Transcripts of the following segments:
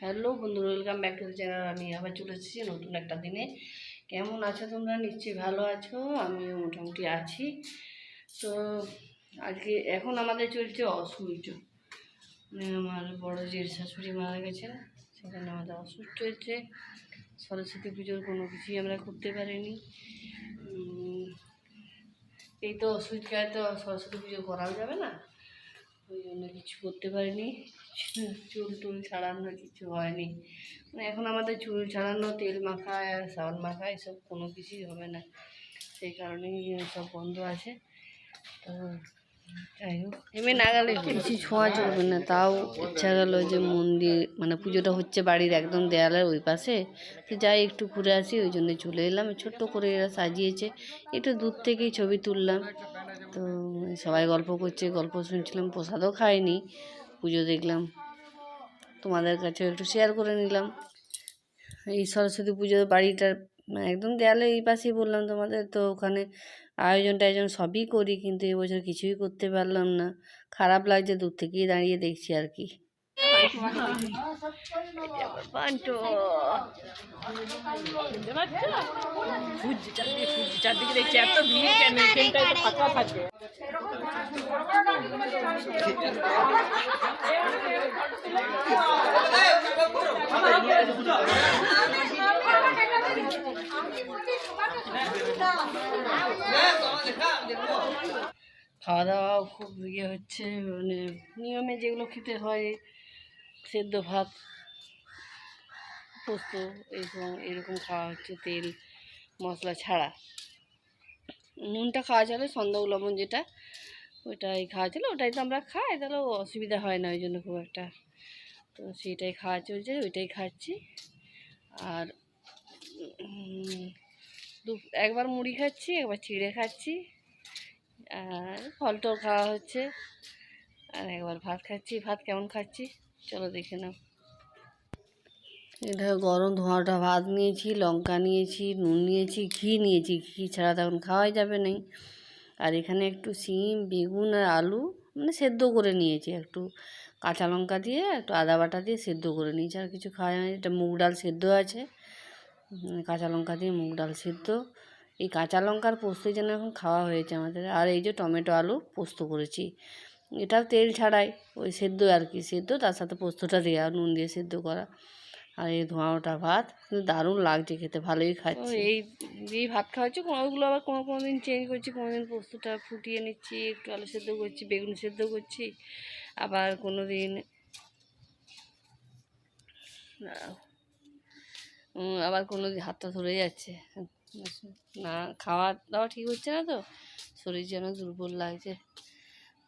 Hello বন্ধুরা, welcome back to channel. আমি আবার চলে এসেছি নতুন একটা দিনে। কেমন আছো তোমরা? নিশ্চয়ই ভালো আছো, আমিও মোটামুটি আছি। তো আজকে এখন আমাদের চলছে মানে আমার বড় জের শাশুড়ি মারা গেছেন, সেখানে আমাদের অসুখ চলছে। সরস্বতী পুজোর কোনো কিছুই আমরা করতে পারিনি। এই তো অসুবিধায় তো সরস্বতী পুজো করাও যাবে না। ওই জন্য কিছু করতে পারিনি। চুল টুল ছাড়ানো কিছু হয়নি। মানে এখন আমাদের চুল ছাড়ানো, তেল মাখা আর সাবান মাখা এসব কোনো কিছুই হবে না। সেই কারণেই সব বন্ধ আছে। তো যাই হোক, এমনি না গেলে কিছু ছোঁয়া চলবে না। তাও ইচ্ছা গেল যে মন্দির মানে পুজোটা হচ্ছে বাড়ির একদম দেয়ালের ওই পাশে। তো যাই একটু ঘুরে আসি, ওই জন্য চলে এলাম। ছোট্ট করে এরা সাজিয়েছে। একটু দূর থেকেই ছবি তুললাম। তো সবাই গল্প করছে, গল্প শুনছিলাম, প্রসাদও খাইনি, পুজো দেখলাম। তোমাদের কাছে একটু শেয়ার করে নিলাম। এই সরস্বতী পুজোর বাড়িটার একদম দেয়ালে এই পাশেই বললাম তোমাদের, তো ওখানে আয়োজন টায়োজন সবই করি, কিন্তু এবছর কিছুই করতে পারলাম না। খারাপ লাগছে, দূর থেকেই দাঁড়িয়ে দেখছি আর কি। ভিড় কেন ফাঁকা খাওয়া দাওয়াও খুব ইয়ে হচ্ছে মানে নিয়মে যেগুলো খেতে হয় সেদ্ধ ভাত, পোস্ত এরকম এরকম খাওয়া হচ্ছে তেল মশলা ছাড়া। নুনটা খাওয়া চলে সন্দেহ লবণ যেটা, ওইটাই খাওয়া চলে, ওটাই তো আমরা খাই, তাহলে অসুবিধা হয় না ওই জন্য খুব একটা। তো সেটাই খাওয়া চলছে, ওইটাই খাচ্ছি। আর দু একবার মুড়ি খাচ্ছি, একবার চিড়ে খাচ্ছি, আর ফল টল খাওয়া হচ্ছে, আর একবার ভাত খাচ্ছি। ভাত কেমন খাচ্ছি চলো দেখে নাও। এটা গরম ধোঁয়াটা ভাত নিয়েছি, লঙ্কা নিয়েছি, নুন নিয়েছি, ঘি নিয়েছি, ঘি ছাড়া তখন খাওয়াই যাবে না আর এখানে একটু সিম, বেগুন আর আলু মানে সেদ্ধ করে নিয়েছি। একটু কাঁচা লঙ্কা দিয়ে, একটু আদা বাটা দিয়ে সেদ্ধ করে নিয়েছি, আর কিছু খাওয়া হয়নি এটা মুগ ডাল সেদ্ধ আছে। কাঁচা লঙ্কা দিয়ে মুগ ডাল সেদ্ধ। এই কাঁচা লঙ্কার পোস্তই যেন এখন খাওয়া হয়েছে আমাদের। আর এই যে টমেটো আলু পোস্ত করেছি। এটাও তেল ছাড়াই ওই সেদ্ধ আর কি সেদ্ধ তার সাথে পোস্তটা দেওয়া নুন দিয়ে সেদ্ধ করা। আর এই ধোঁয়া ওঠা ভাত দারুণ লাগছে খেতে ভালোই খাচ্ছি। এই এই ভাত খাওয়া হচ্ছে কোনো ওগুলো আবার কোনো কোনো দিন চেঞ্জ করছি কোনো দিন পোস্তটা ফুটিয়ে নিচ্ছি একটু আলু সেদ্ধ করছি বেগুন সেদ্ধ করছি আবার কোনো দিন আবার কোনো দিন হাতটা ধরে যাচ্ছে। না খাওয়া দাওয়া ঠিক হচ্ছে না তো? শরীর যেন দুর্বল লাগছে।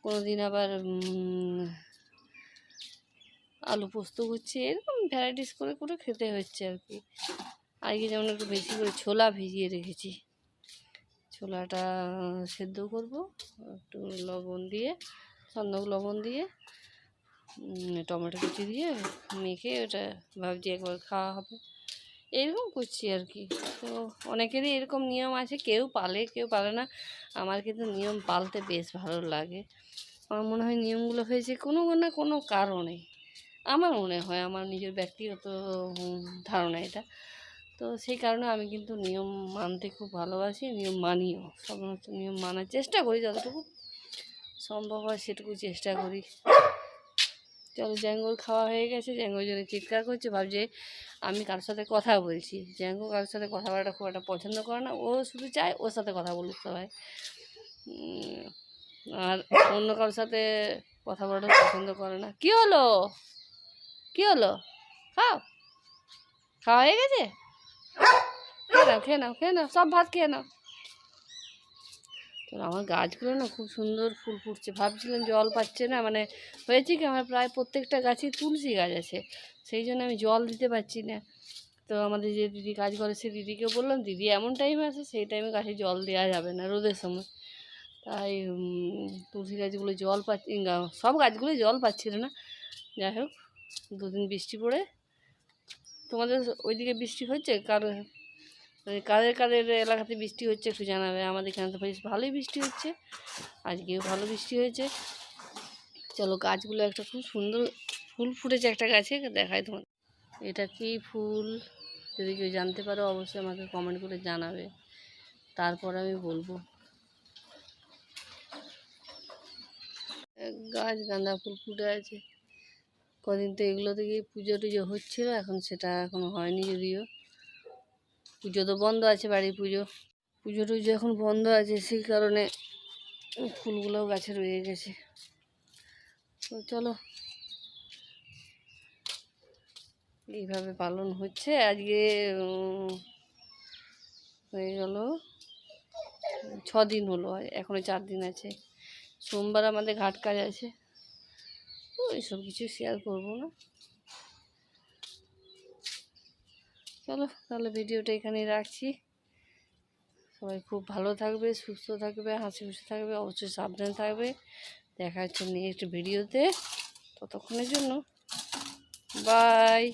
কোনো দিন আবার আলু পোস্ত করছি, এরকম ভ্যারাইটিস করে করে খেতে হচ্ছে আর কি। আজকে যেমন একটু বেশি করে ছোলা ভিজিয়ে রেখেছি, ছোলাটা সেদ্ধ করব, একটু লবণ দিয়ে সন্দক লবণ দিয়ে টমেটো কুচি দিয়ে মেখে ওটা ভাবছি একবার খাওয়া হবে। এরকম করছি আর কি তো অনেকেরই এরকম নিয়ম আছে, কেউ পালে কেউ পালে না। আমার কিন্তু নিয়ম পালতে বেশ ভালো লাগে। আমার মনে হয় নিয়মগুলো হয়েছে কোনো না কোনো কারণে। আমার মনে হয়, আমার নিজের ব্যক্তিগত ধারণা এটা। তো সেই কারণে আমি কিন্তু নিয়ম মানতে খুব ভালোবাসি, নিয়ম মানিও। সমস্ত নিয়ম মানার চেষ্টা করি যতটুকু সম্ভব হয় সেটুকু চেষ্টা করি। চলো জ্যাঙ্গোর খাওয়া হয়ে গেছে। জ্যাঙ্গোর জন্য চিৎকার করছে, ভাবছে আমি কারোর সাথে কথা বলছি। জ্যাঙ্গো কারোর সাথে কথা বলাটা খুব একটা পছন্দ করে না, ও শুধু চায় ওর সাথে কথা বলুক সবাই। আর অন্য কারোর সাথে কথা বলাটা পছন্দ করে না। কি হলো? কি হলো? খাও। খাওয়া হয়ে গেছে? খেয়ে নাও খেয়ে নাও খেয়ে নাও, সব ভাত খেয়ে নাও। তো আমার গাছগুলো না খুব সুন্দর ফুল ফুটছে। ভাবছিলাম জল পাচ্ছে না মানে হয়েছে কি আমার প্রায় প্রত্যেকটা গাছই তুলসী গাছ আছে, সেই জন্য আমি জল দিতে পারছি না। তো আমাদের যে দিদি কাজ করে, সে দিদিকেও বললাম, দিদি এমন টাইম আছে সেই টাইমে গাছে জল দেওয়া যাবে না রোদের সময়। তাই তুলসী গাছগুলো জল পাচ্ছি সব গাছগুলোই জল পাচ্ছিল না যাই হোক, দুদিন বৃষ্টি পড়ে, তোমাদের ওইদিকে বৃষ্টি হচ্ছে? কার মানে কাদের কাদের এলাকাতে বৃষ্টি হচ্ছে একটু জানাবে। আমাদের এখানে তো বেশ ভালোই বৃষ্টি হচ্ছে। আজকেও ভালো বৃষ্টি হয়েছে। চলো গাছগুলো একটা খুব সুন্দর ফুল ফুটেছে একটা গাছে দেখায় তোমার এটা কি ফুল? যদি কেউ জানতে পারো অবশ্যই আমাকে কমেন্ট করে জানাবে। তারপর আমি বলব। গাছ গাঁদা ফুল ফুটে আছে। কদিন তো এগুলো থেকে পুজো টুজো হচ্ছিল, এখন সেটা এখনও হয়নি যদিও। পুজো তো বন্ধ আছে বাড়ির পুজো। পুজো টুজো এখন বন্ধ আছে, সেই কারণে ফুলগুলোও গাছে রয়ে গেছে। তো চলো। এইভাবে পালন হচ্ছে। আজকে হয়ে গেল ছ দিন হলো, এখনও চার দিন আছে। সোমবার আমাদের ঘাট কাজ আছে। তো এইসব কিছু শেয়ার করব না। চলো, তাহলে ভিডিওটা এখানেই রাখছি। সবাই খুব ভালো থাকবে, সুস্থ থাকবে, হাসি খুশি থাকবে, অবশ্যই সাবধানে থাকবে। দেখা হচ্ছে নেক্সট ভিডিওতে। ততক্ষণের জন্য বাই